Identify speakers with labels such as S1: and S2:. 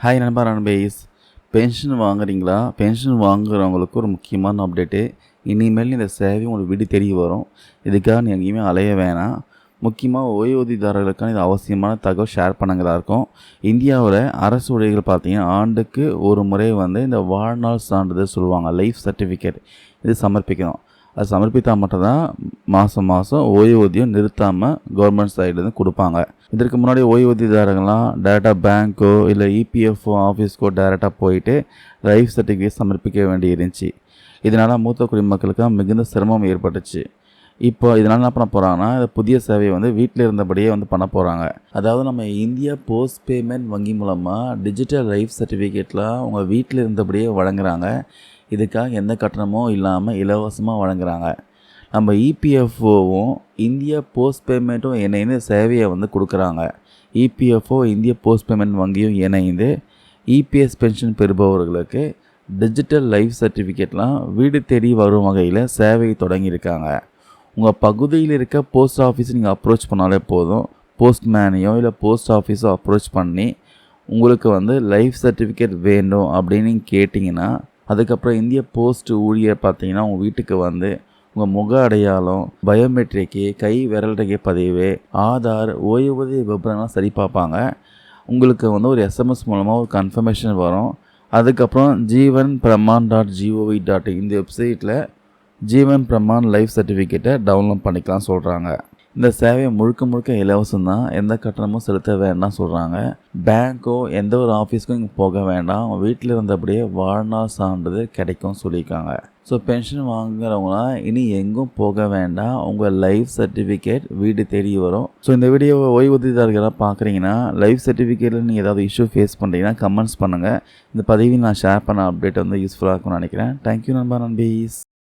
S1: Hi நண்பா நண்பேஸ் pension வாங்குறீங்களா? Pension வாங்குறவங்களுக்கு ஒரு முக்கியமான அப்டேட்டு இனிமேல் இந்த சேவை உங்களுக்கு வீடு தெரிய வரும். இதுக்காக நீ எங்கேயுமே அலைய வேணாம். முக்கியமாக ஓய்வூதியதாரர்களுக்கான இது அவசியமான தகவல் ஷேர் பண்ணுங்களா இருக்கும் இந்தியாவில் அரசு ஊழியர்கள் பார்த்தீங்கன்னா ஆண்டுக்கு ஒரு முறை வந்து இந்த வாழ்நாள் சான்றிதழ் சொல்லுவாங்க லைஃப் சர்டிஃபிகேட் இது சமர்ப்பிக்கணும். அது சமர்ப்பித்தால் மட்டும்தான் மாதம் மாதம் ஓய்வூதியம் நிறுத்தாமல் கவர்மெண்ட் சைட்லேருந்து கொடுப்பாங்க. இதற்கு முன்னாடி ஓய்வூதியதாரங்களாம் டேரெக்டாக பேங்க்கோ இல்லை இபிஎஃப்ஓ ஆஃபீஸ்க்கோ டேரெக்டாக போயிட்டு லைஃப் சர்டிஃபிகேட் சமர்ப்பிக்க வேண்டி இருந்துச்சு. இதனால் மூத்த குடிமக்களுக்கு மிகுந்த சிரமம் ஏற்பட்டுச்சு. இப்போ இதனால் என்ன பண்ண போகிறாங்கன்னா இந்த புதிய சேவையை வந்து வீட்டில் இருந்தபடியே வந்து பண்ண போகிறாங்க அதாவது நம்ம இந்தியா போஸ்ட் பேமெண்ட் வங்கி மூலமாக டிஜிட்டல் லைஃப் சர்டிஃபிகேட்லாம் உங்கள் வீட்டில் இருந்தபடியே வழங்குறாங்க. இதுக்காக எந்த கட்டணமும் இல்லாமல் இலவசமாக வழங்குறாங்க. நம்ம இபிஎஃப்ஓவும் இந்தியா போஸ்ட் பேமெண்ட்டும் இணைந்து சேவையை வந்து கொடுக்குறாங்க. இபிஎஃப்ஓ இந்திய போஸ்ட் பேமெண்ட் வங்கியும் இணைந்து இபிஎஸ் பென்ஷன் பெறுபவர்களுக்கு டிஜிட்டல் லைஃப் சர்டிஃபிகேட்லாம் வீடு தேடி வரும் வகையில் சேவையை தொடங்கியிருக்காங்க. உங்கள் பகுதியில் இருக்க போஸ்ட் ஆஃபீஸ் நீங்கள் அப்ரோச் பண்ணாலே போதும். போஸ்ட்மேனையோ இல்லை போஸ்ட் ஆஃபீஸோ அப்ரோச் பண்ணி உங்களுக்கு வந்து லைஃப் சர்டிஃபிகேட் வேண்டும் அப்படின்னு நீங்கள் கேட்டிங்கன்னா அதுக்கப்புறம் இந்திய போஸ்ட் ஊழியர் பார்த்தீங்கன்னா உங்கள் வீட்டுக்கு வந்து உங்கள் முக அடையாளம் பயோமெட்ரிக்கு கை விரல் ரேகை பதிவு ஆதார் ஓய்வூதிய விபரங்கள்லாம் சரி பார்ப்பாங்க. உங்களுக்கு வந்து ஒரு எஸ்எம்எஸ் மூலமாக ஒரு கன்ஃபர்மேஷன் வரும். அதுக்கப்புறம் Jeevan Pramaan dot G O V dot இந்த வெப்சைட்டில் ஜீவன் பிரமான் லைஃப் சர்டிஃபிகேட்டை டவுன்லோட் பண்ணிக்கலாம் சொல்கிறாங்க இந்த சேவை முழுக்க முழுக்க இலவசம் தான். எந்த கட்டணமும் செலுத்த வேண்டாம் சொல்கிறாங்க பேங்க்கோ எந்த ஒரு ஆஃபீஸ்க்கும் இங்கே போக வேண்டாம். வீட்டில் இருந்தபடியே வாழ்நாள் சான்றிதழ் கிடைக்கும் சொல்லியிருக்காங்க. ஸோ பென்ஷன் வாங்குறவங்களாம் இனி எங்கும் போக வேண்டாம். உங்கள் லைஃப் சர்டிஃபிகேட் வீடு தேடி வரும். ஸோ இந்த வீடியோவை ஓய்வூதியதாரர்களாக பார்க்குறீங்கன்னா லைஃப் சர்டிஃபிகேட்டில் நீங்கள் ஏதாவது இஷ்யூ ஃபேஸ் பண்ணுறீங்கன்னா கமெண்ட்ஸ் பண்ணுங்கள் இந்த பதிவில் நான் ஷேர் பண்ண அப்டேட் வந்து யூஸ்ஃபுல்லாக இருக்கும்னு நினைக்கிறேன். தேங்க்யூ நண்பா நண்பீஸ்.